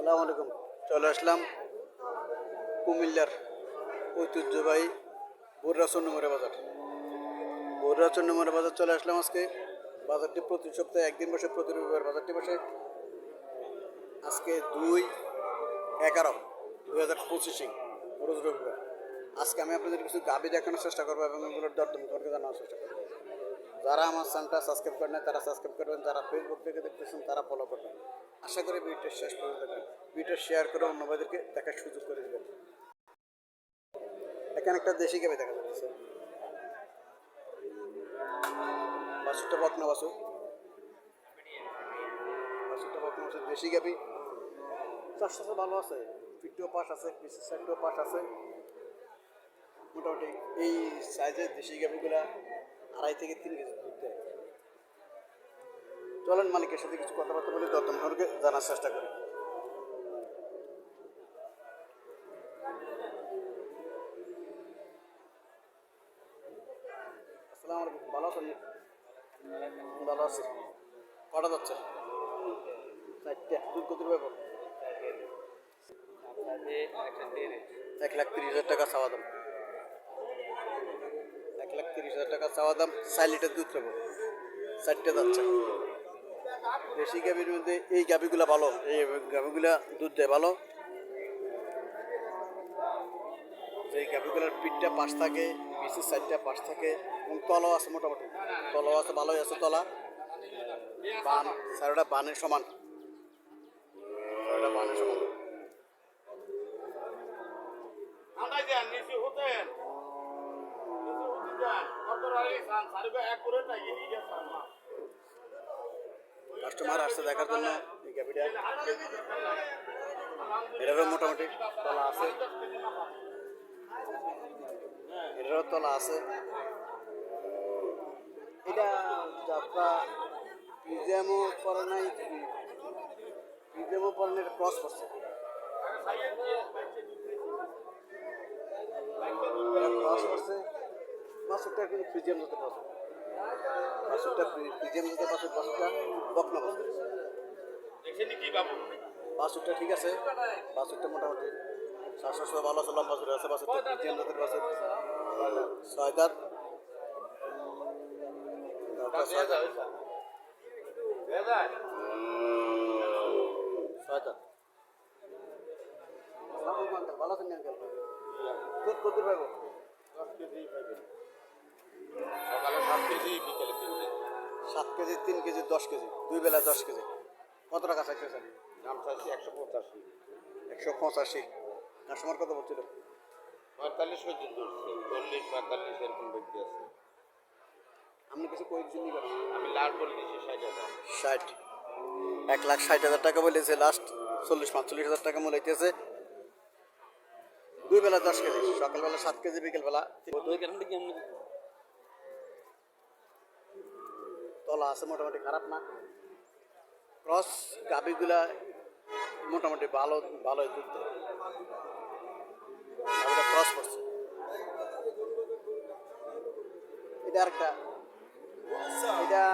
আসসালামু আলাইকুম। চলে আসলাম কুমিল্লার ঐতিহ্যবাহী বর্রা চন্নমরে বাজার। বর্রা চন্নমরে বাজার চলে আসলাম আজকে। বাজারটি প্রতি সপ্তাহে একদিন বসে, প্রতি রবিবার বাজারটি বসে। আজকে দুই এগারো দু হাজার পঁচিশে, রোজ রবিবার। আজকে আমি আপনাদের কিছু গাবি দেখানোর চেষ্টা করব এবং এগুলোর দরদম করতে জানানোর চেষ্টা করব। যারা আমার চ্যানেলটা সাবস্ক্রাইব করেন তারা সাবস্ক্রাইব করবেন। যারা ফেসবুক থেকে দেখতেছেন, তারা ফলো করবেন। আশা করি ভিডিওটা শেষ করে দেবেন ভিডিও শেয়ার করে অন্য দেখার সুযোগ করে দেবেন। এখানে একটা দেশি গাবি দেখা যাচ্ছে। বাসুটা বকনা বাসু। বাসুটা বকনা বাসু, দেশি গাবি। চারশো ভালো আছে। ফিফটিও পাস আছে পিসি সাইডটিও পাস আছে। মোটামুটি এই সাইজের দেশি গাভিগুলা আড়াই থেকে তিন কেজি। চলেন মালিকের সাথে কিছু কথাবার্তা বলে দরদম ধরকে জানার চেষ্টা করি। ভালো ভালো কটা যাচ্ছে? চারটে। দুধ কত? এক লাখ তিরিশ হাজার টাকা চাওয়া দাম। এক লাখ তিরিশ হাজার টাকা চাওয়া দাম, চার লিটার দুধ চারটে যাচ্ছে। দেশি গাভির মধ্যে এই গাভিগুলা ভালো, এই গাভিগুলা দুধ দেয় ভালো। যে গাভিগুলার পিঠটা পাশ থাকে পিসের সাইডটা পাশ থাকে, এবং তলাও আছে মোটামুটি। তলাও আছে, ভালোই আছে তলা। বান চারোটা বানের সমান। বানের সমান। আন্দাজ দেন কাস্টমার আসছে দেখার জন্য এটারও মোটামুটি তলা আছে। এটারও তলা আছে। এটা যাত্রা পিজিএমও পরে নাই পিজিএমও পরে নাই ক্রস করছে। ক্রস করছে। বাসুরটা কিন্তু পিজিএম যেতে পারছে বাসুরটা পিজিএম যেতে পারছে বাসুরটা বকনা বাসুর বাসুরটা ঠিক আছে বাসুরটা মোটামুটি শ্বাস প্রশ্বাস ভালো আছে লম্বা জুড়ে আছে বাসুরটা পিজিএম জাতের বাসুর? ছয় দাঁত ছয় দাঁত ছয় দাঁত ভালো আছেন দুধ কত পাইব সকালে সাত কেজি বিকেলে তিন কেজি। সাত কেজি তিন কেজি দশ কেজি দুই বেলা দশ কেজি। কত টাকা চাইতেছেন দাম চাইছি একশো পঁচাশি একশো পঁচাশি। কাস্টমার কত বলছিল? পঁয়তাল্লিশ পর্যন্ত চল্লিশ পঁয়তাল্লিশ এরকম ব্যক্তি আছে। আপনি কিছু করেন আমি লাল বলে দিচ্ছি ষাট হাজার। ষাট। এক লাখ ষাট হাজার টাকা বলেছে লাস্ট চল্লিশ পাঁচচল্লিশ হাজার টাকা মূল হইতেছে। দুই বেলা দশ কেজি সকালবেলা সাত কেজি বিকেলবেলা তলা আছে, মোটামুটি খারাপ না। ক্রস গাভিগুলা মোটামুটি ভালো, ভালোই দুধ ক্রস করছে। এটা আরেকটা। এটা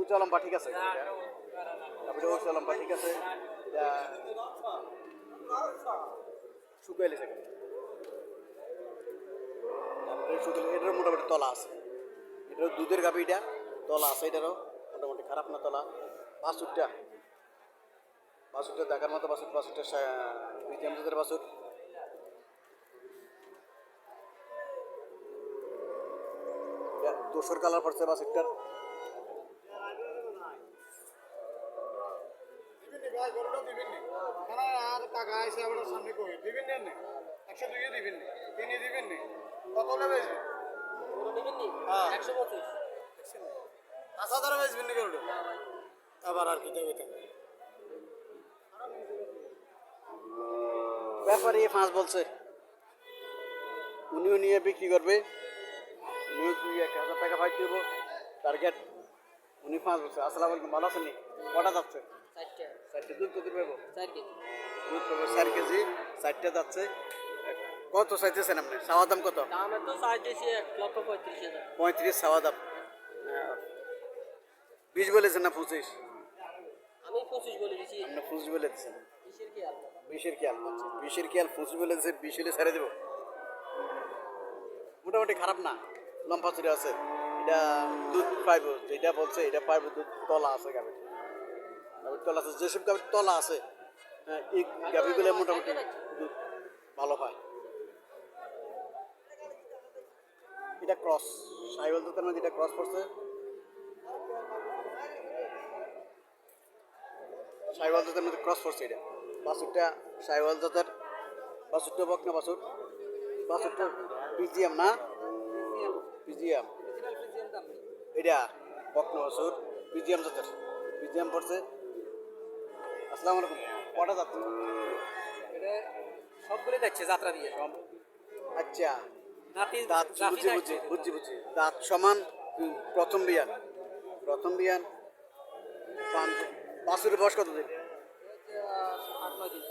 উঁচা লম্বা ঠিক আছে। তারপরে উঁচা লম্বা ঠিক আছে। এটা শুকাইলে সেখানে। এটারও মোটামুটি তলা আছে। এটারও দুধের গাভি এটা। তলা আছে এটারও। মোটামুটি খারাপ না তলা। বাসুরটা। বাসুরটা দেখার মতো বাসুর। বাসুরটা বিটিএম দুধের বাসুর। এটা দোসর কালার পড়ছে বাসুরটার। দিবেন ভাই দিবেন নি কেন আর টাকা আইসে আপনার সামনে কই? দিবেন নি। একশো দুইয়ে দিবেন নি। তিনি দিবেন নি। কত হলে বেচবেন হ্যাঁ। একশো পঁচিশ। আবার আর কি দেবে ব্যাপারী পাঁচ বলছে। উনিও নিয়ে বিক্রি করবে। উনিও দুই এক হাজার টাকা পাই দেবো টার্গেট উনি পাঁচ বলছে। আসসালামু আলাইকুম ভালো আছেন কটা যাচ্ছে? চারটে। চারটে। দুধ কত পাবো? চার কেজি। দুধ পাবো চার কেজি। চারটে যাচ্ছে। কত চাইতেছেন আপনি? চাওয়া দাম কত? পঁয়ত্রিশ চাওয়া দাম। বিশ বলেছেন না পঁচিশ? পঁচিশ বলে দিচ্ছেন বিশের খেয়াল বিশের খেয়াল বলে দিচ্ছে বিশ হলে ছেড়ে দেবো। মোটামুটি খারাপ না। লম্বা চুরি আছে। এটা দুধ পাইব যেটা বলছে এটা পাইব দুধ তলা আছে গাভীর। গাভীর তলা আছে। যেসব গাভীর তলা আছে হ্যাঁ, এই গাভীগুলো মোটামুটি দুধ ভালো পায় এটা ক্রস সাইবল দুধের মধ্যে এটা ক্রস পড়ছে। সাইওয়াল জাতের মধ্যে ক্রস পড়ছে এটা। বাছুরটা সাইওয়াল জাতের বাছুরটা বক না বাছুর বাছুরটা পিজিএম না? পিজিএম। এটা বক না বাছুর পিজিএম জাতের পিজিএম পড়ছে। আসসালামু আলাইকুম। কটা যাচ্ছে সবগুলো যাচ্ছে যাত্রা দিয়ে আচ্ছা। দাঁত বুঝছি যাচ্ছে। বুঝছি বুঝছি দাঁত। সমান প্রথম বিয়ান। প্রথম বিয়ান পাঁচ- বয়স কত দিন?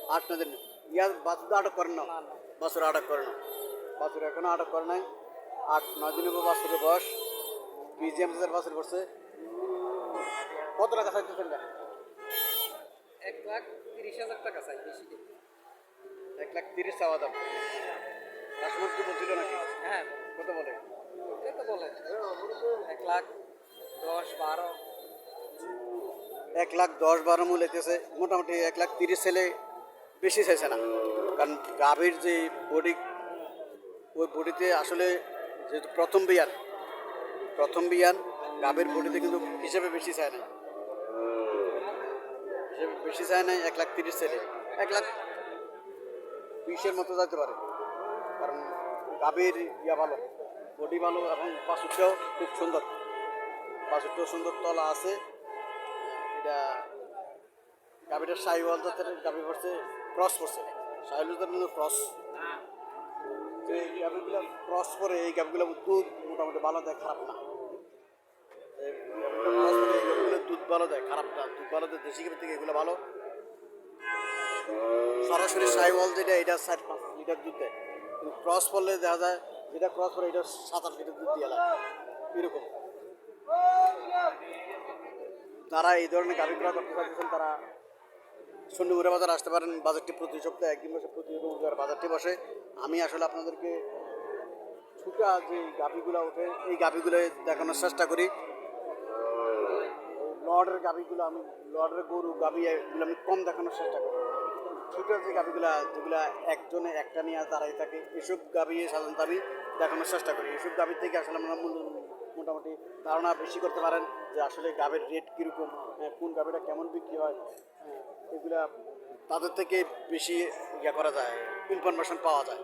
আট নয় দিন। ইয়ার বাছুর তো আটক করেন না? না। আটক করে না। বাছুর এখনও আটক করে নাই। আট নয় দিনের উপর বাছুরের বয়স। বিজিএম হাজার বাছুর পড়ছে। কত টাকা চাইতেছেন এক লাখ তিরিশ হাজার টাকা চাই বেশি। এক লাখ তিরিশ চাওয়া দাম বলছিল নাকি? হ্যাঁ। কত বলে? এই তো বলে। এক লাখ দশ বারো। এক লাখ দশ বারো মূল এতেছে মোটামুটি এক লাখ তিরিশ ছেলে বেশি চাইছে না। কারণ গাভীর যে বডি ওই বডিতে আসলে যেহেতু প্রথম বিয়ান প্রথম বিয়ান গাভীর বডিতে কিন্তু হিসেবে বেশি চায় না। হিসেবে বেশি চায় না এক লাখ তিরিশ ছেলে। এক লাখ বিশের মতো যাইতে পারে। কারণ গাভীর ইয়া ভালো, বডি ভালো এবং বাছুরটাও খুব সুন্দর। বাছুরটাও সুন্দর তলা আছে। এটা গাভীটার সাইওয়াল জাতের গাভী পড়ছে, ক্রস পড়ছে। সাইওয়াল জাতের ক্রস। তো এই গাভীগুলো ক্রস করে এই গাভীগুলো দুধ মোটামুটি ভালো দেয়, খারাপ না। দুধ ভালো দেয়, খারাপ না। দুধ ভালো দেয়, দেশি গাভীর থেকে এগুলো ভালো। সরাসরি সাইওয়াল যেটা, এটা চার পাঁচ লিটার দুধ দেয়। ক্রস করলে দেখা যায় যেটা ক্রস করে এটা সাত আট লিটার দুধ দিয়ে লাগে। এরকম। তারা এই ধরনের গাড়ি ঘোড়া করতে চাইছেন তারা সন্ধ্যুপুরে বাজার আসতে পারেন। বাজারটি প্রতি সপ্তাহে একদিন বসে, প্রতি রবিবার বাজারটি বসে। আমি আসলে আপনাদেরকে ছুটা যে গাভিগুলো ওঠে, এই গাভিগুলো দেখানোর চেষ্টা করি। লর্ডের গাভিগুলো আমি, লর্ডের গরু গাভি, এগুলো আমি কম দেখানোর চেষ্টা করি। ছুটার যে গাভিগুলা যেগুলা একজনে একটা নিয়ে দাঁড়াই থাকে এসব গাভি সাধারণত আমি দেখানোর চেষ্টা করি। এসব গাভির থেকে আসলে আমরা মোটামুটি ধারণা বেশি করতে পারেন যে আসলে গাভীর রেট কীরকম কোন গাভিটা কেমন বিক্রি হয় হ্যাঁ, এগুলা তাদের থেকে বেশি ইয়ে করা যায় ইনফরমেশন পাওয়া যায়।